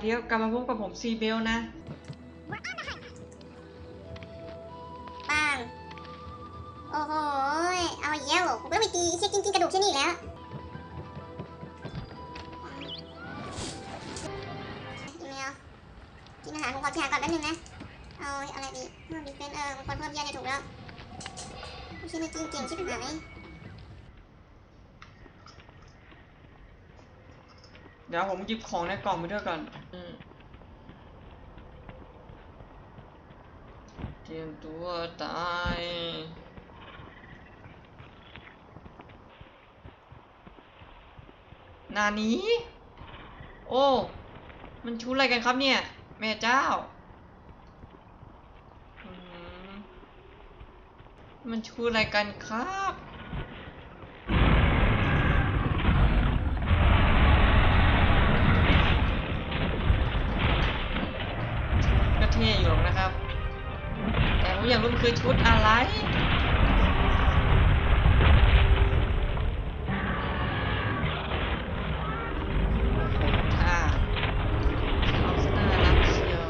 สดีครับกลับมาพบกับผมซีเบลนะปังโอ้โห เอาอีกแล้วเหรอกูต้องไปตีเชี่ยกินกินกระดูกเช่นนี้อีกแล้ว กินไม่เอากินอาหารขอไปหาก่อนแป๊บนึงนะ เอาอะไรดีเพิ่มดีเป็นเออมันคนเพิ่มเยอะเนี่ยถูกแล้วไม่ใช่ไม่กินเก่งชิบหาย เดี๋ยวผมหยิบของในกล่องไปด้วยก่อนอืมเตรียมตัวตายนานี้ โอ้ มันชุดอะไรกันครับเนี่ย แม่เจ้าอืมมันชุดอะไรกันครับ ก็เท่อยู่หรอกนะครับ แต่ผมอยากรู้คือชุดอะไรท่าเอาซะน่ารักเชียว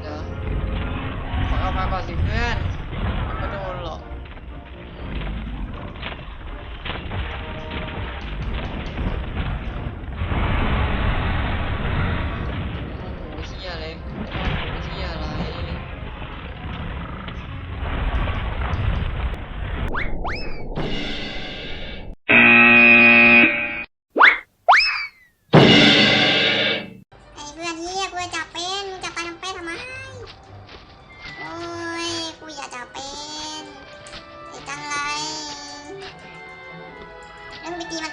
เดี๋ยวขอเอามาก่อนสิเพื่อน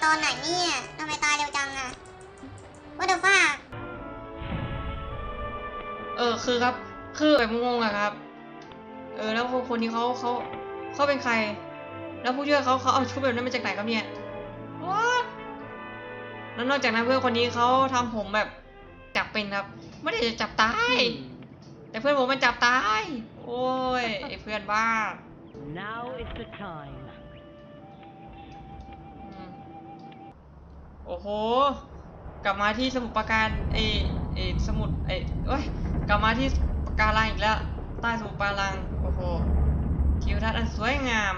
ตีมันตอนไหนเนี่ยทำไมตายเร็วจังอะ What the fuck เออคือครับ คือแบบงงอะครับ เออแล้วคนคนนี้เขาเขาเขาเป็นใคร แล้วผู้ช่วยเขาเขาเอาชุดแบบนั้นมาจากไหนครับเนี่ย What แล้วนอกจากนั้นเพื่อนคนนี้เขาทำผมแบบจับเป็นครับ ไม่ได้จะจับตาย แต่เพื่อนผมมันจับตาย โอ้ยไอเพื่อนบ้า Now is the time. โอ้โห กลับมาที่สมุทรปราการเอเอสมุทรเอเอ้ย กลับมาที่ปากการังอีกแล้ว ใต้สมุทรปราการัง โอ้โหทิวทัศน์อันสวยงาม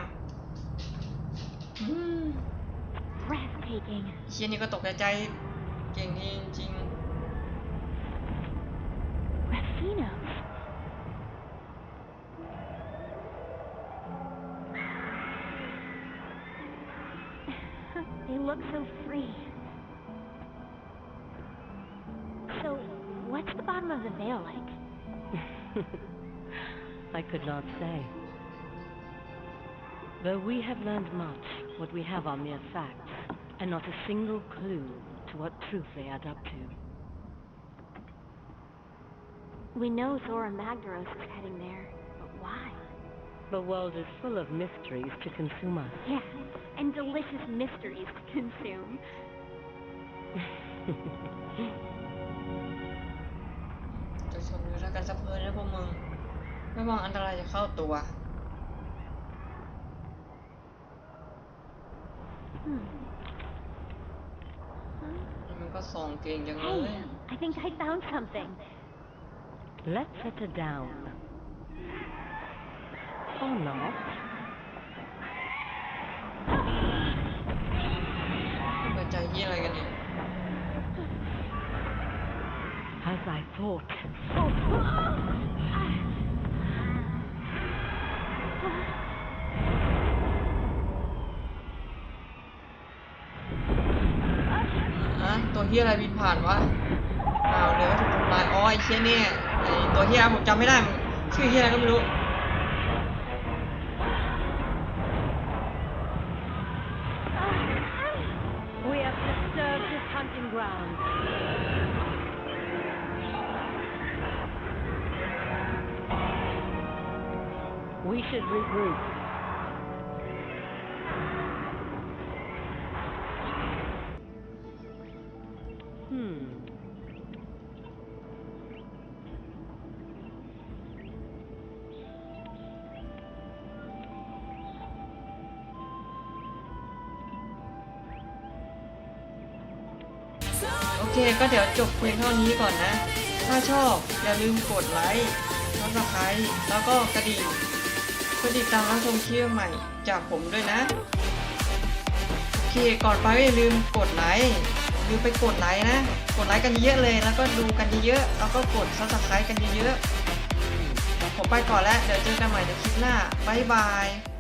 อืม breathtaking เชียนี่ก็ตกใจเก่งดีจริง Raffinos They what's the bottom of the veil like? I could not say. Though we have learned much, what we have are mere facts, and not a single clue to what truth they add up to. We know Zora Magdaros is heading there, but why? The world is full of mysteries to consume us. Yeah, and delicious mysteries to consume. กันสักเพลินนะพวกมึง ไม่มองอันตรายจะเข้าตัว Hmm. มันก็ส่องเก่งจังเลย Hey, I think I found something. Let's set her down. Or not. เปิดใจยี่อะไรกันเนี่ย As I thought. Ah, อะตัวเฮียอะไรบินผ่านวะอ้าวเดี๋ยวก็ถูกทำลายอ๋อไอ้เชี่ยเนี่ยไอ้ตัวเฮียผมจำไม่ได้มันชื่อเฮียอะไรก็ไม่รู้ We should regroup. Hmm. เค ก็เดี๋ยวจบเพียงเท่านี้ก่อนนะ ถ้าชอบอย่าลืมกดไลค์ซับสไครต์แล้วก็กระดิ่ง พื่อติดตามรับชมคลิปใหม่จากผมด้วยนะ โอเคก่อนไปก็อย่าลืมกดไลค์ลืมไปกดไลค์นะ กดไลค์กันเยอะเลย แล้วก็ดูกันเยอะๆ แล้วก็กดซับสไครต์กันเยอะๆ ผมไปก่อนแล้ว เดี๋ยวเจอกันใหม่ในคลิปหน้า บ๊ายบาย